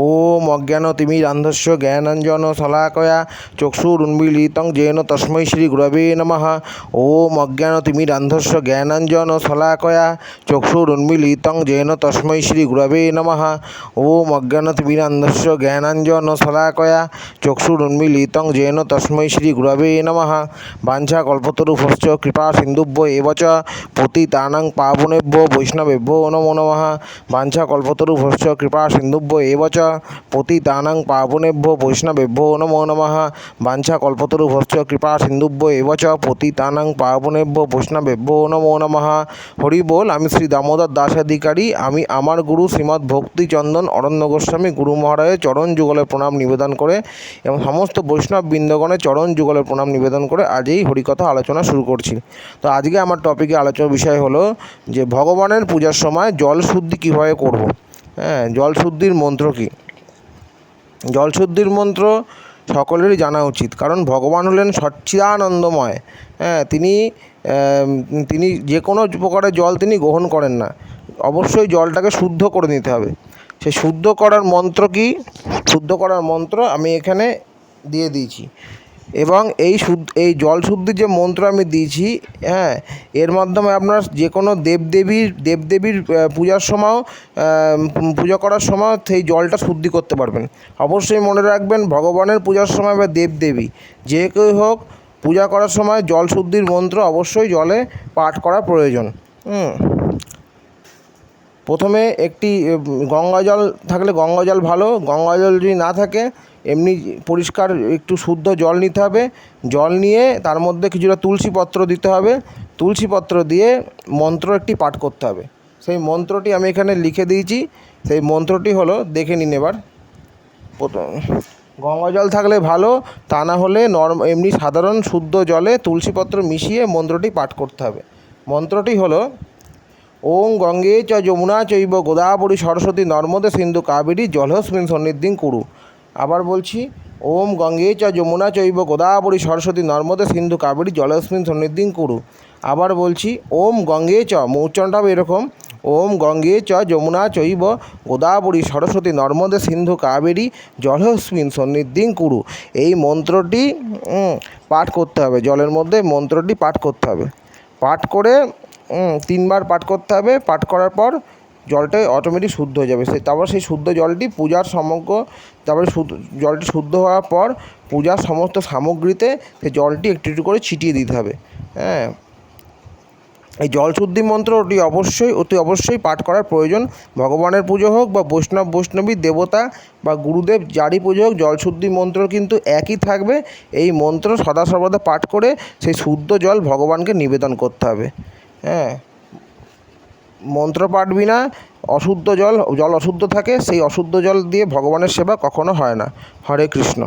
ওম অজ্ঞানতিমিরান্ধস্য জ্ঞানাঞ্জন শলাকয়া চক্ষুরুন্মিলিতং gen তস্মৈ Shri গুরবে নম ওম অজ্ঞানতিমিরান্ধস্য জ্ঞানাঞ্জন শলাকয়া চক্ষুরুন্মিলিতং gen তস্মৈ Shri গুরবে নম ওম অজ্ঞানতিমিরান্ধস্য জ্ঞানাঞ্জন শলাকয়া চক্ষুরুন্মিলিতং gen তস্মৈ Shri গুরবে নম বাঞ্ছা কল্পতরুভশ্চ কৃপা সিন্ধুভ্য এবচ পতিতানাং পাবনেভ্য বৈষ্ণবেভ্য নমো নম বাঞ্ছা কল্পতরুভশ্চ কৃপা সিন্ধুভ্য এবচ পতিতানাং পাবনেভ্যো বৈষ্ণবেভ্যো নমো নমঃ বাঞ্ছা কল্পতরুভশ্চ কৃপা সিন্ধুভ্য এব চ পতিতানাং পাবনেভ্যো বৈষ্ণবেভ্যো নমো নমঃ হরি বল আমি শ্রী দামোদর দাস অধিকারী। আমি আমার গুরু শ্রীমৎ ভক্তিচন্দন অরণ্য গোস্বামী গুরু মহারাজের চরণ যুগলে প্রণাম নিবেদন করে এবং সমস্ত বৈষ্ণব বৃন্দগণের চরণ যুগলে প্রণাম নিবেদন করে আজ এই হরিকথা আলোচনা শুরু করছি। তো আজকে আমার টপিকে আলোচনার বিষয় হলো যে ভগবানের পূজার সময় জল শুদ্ধি কীভাবে করব? হ্যাঁ জলশুদ্ধির মন্ত্র কী? জলশুদ্ধির মন্ত্র সকলেরই জানা উচিত, কারণ ভগবান হলেন সচ্চিদানন্দময়। হ্যাঁ তিনি তিনি যে কোনো প্রকারের জল তিনি গ্রহণ করেন না। অবশ্যই জলটাকে শুদ্ধ করে নিতে হবে। সেই শুদ্ধ করার মন্ত্র কি? শুদ্ধ করার মন্ত্র আমি এখানে দিয়ে দিয়েছি। এবং এই এই জল শুদ্ধির যে মন্ত্র আমি দিয়েছি হ্যাঁ এর মাধ্যমে আপনার যে কোনো দেবদেবীর দেবদেবীর পূজার সময় পূজা করার সময় সেই জলটা শুদ্ধি করতে পারবেন। অবশ্যই মনে রাখবেন, ভগবানের পূজার সময় বা দেবদেবী, যে কেউ হোক, পূজা করার সময় জল শুদ্ধির মন্ত্র অবশ্যই জলে পাঠ করা প্রয়োজন। হুম। প্রথমে একটি গঙ্গা জল থাকলে গঙ্গা জল ভালো, গঙ্গা জল যদি না থাকে, এমনি পরিষ্কার একটু শুদ্ধ জল নিতে হবে, জল নিয়ে তার মধ্যে কিছুটা তুলসী পত্র দিতে হবে, তুলসী পত্র দিয়ে মন্ত্র একটি পাঠ করতে হবে। সেই মন্ত্রটি আমি এখানে লিখে দিয়েছি, সেই মন্ত্রটি হলো, দেখে নিন এবার। গঙ্গা জল থাকলে ভালো, তা না হলে নর্ম, এমনি সাধারণ শুদ্ধ জলে তুলসীপত্র মিশিয়ে মন্ত্রটি পাঠ করতে হবে। মন্ত্রটি হলো ওং গঙ্গে চ যমুনা চৈব গোদাবরী সরস্বতী নর্মদে সিন্ধু কাবেরী জলহস্মিন সন্নিধিং কুরু। আবার বলছি, ওম গঙ্গে চ যমুনা চৈব গোদাবরী সরস্বতী নর্মদে সিন্ধু কাবেরী জলহস্মিন সন্নিধিং কুরু। আবার বলছি, ওম গঙ্গে চ উচ্চারণটা এরকম, ওম গঙ্গে চ যমুনা চৈব গোদাবরী সরস্বতী নর্মদে সিন্ধু কাবেরী জলহস্মিন সন্নিধিং কুরু। এই মন্ত্রটি পাঠ করতে হবে, জলের মধ্যে মন্ত্রটি পাঠ করতে হবে। পাঠ করে তিনবার পাঠ করতে হবে। পাঠ করার পর জলটা অটোমেটিক শুদ্ধ হয়ে যাবে। সেই তারপর সেই শুদ্ধ জলটি পূজার সমগ্র, তারপরে জলটি শুদ্ধ হওয়ার পর পূজার সমস্ত সামগ্রীতে সেই জলটি একটু একটু করে ছিটিয়ে দিতে হবে। হ্যাঁ। এই জল শুদ্ধি মন্ত্র অতি অবশ্যই অতি অবশ্যই পাঠ করার প্রয়োজন। ভগবানের পুজো হোক বা বৈষ্ণব, বৈষ্ণবী দেবতা বা গুরুদেব যারই পুজো হোক, জল শুদ্ধি মন্ত্র কিন্তু একই থাকবে। এই মন্ত্র সদা সর্বদা পাঠ করে সেই শুদ্ধ জল ভগবানকে নিবেদন করতে হবে। হ্যাঁ। মন্ত্র পাঠ বিনা অশুদ্ধ জল জল অশুদ্ধ থাকে, সেই অশুদ্ধ জল দিয়ে ভগবানের সেবা কখনও হয় না। হরে কৃষ্ণ।